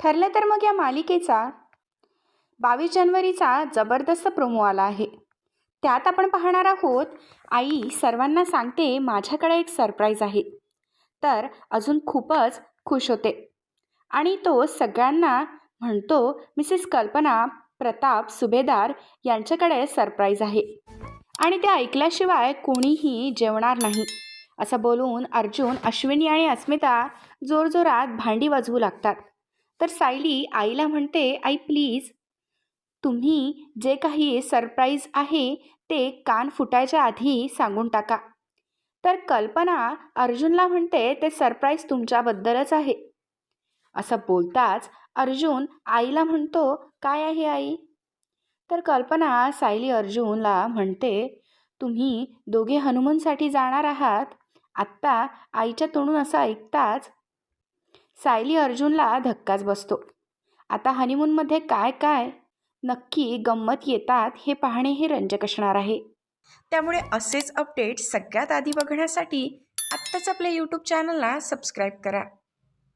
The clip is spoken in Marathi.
ठरलं तर मग या मालिकेचा बावीस जानेवारीचा जबरदस्त प्रोमो आला आहे. त्यात आपण पाहणार आहोत आई सर्वांना सांगते माझ्याकडे एक सरप्राईज आहे. तर अजून खूपच खुश होते. आणि तो सगळ्यांना म्हणतो मिसेस कल्पना प्रताप सुभेदार यांच्याकडे सरप्राईज आहे. आणि ते ऐकल्याशिवाय कोणीही जेवणार नाही. असं बोलून अर्जुन अश्विनी आणि अस्मिता जोरजोरात भांडी वाजवू लागतात. तर सायली आईला म्हणते आई प्लीज. तुम्ही जे काही सरप्राईज आहे ते कान फुटायच्या आधी सांगून टाका. तर कल्पना अर्जुनला म्हणते ते सरप्राईज तुमच्याबद्दलच आहे. असं बोलताच अर्जुन आईला म्हणतो काय आहे आई? तर कल्पना सायली अर्जुनला म्हणते तुम्ही दोघे हनुमानसाठी जाणार आहात. आत्ता आईच्या तोंडून असं ऐकताच सायली अर्जुनला धक्काच बसतो. आता हनीमूनमध्ये काय काय नक्की गंमत येतात हे पाहणे हे रंजक असणार आहे. त्यामुळे असेच अपडेट सगळ्यात आधी बघण्यासाठी आत्ताच आपल्या यूट्यूब चॅनलला सबस्क्राईब करा.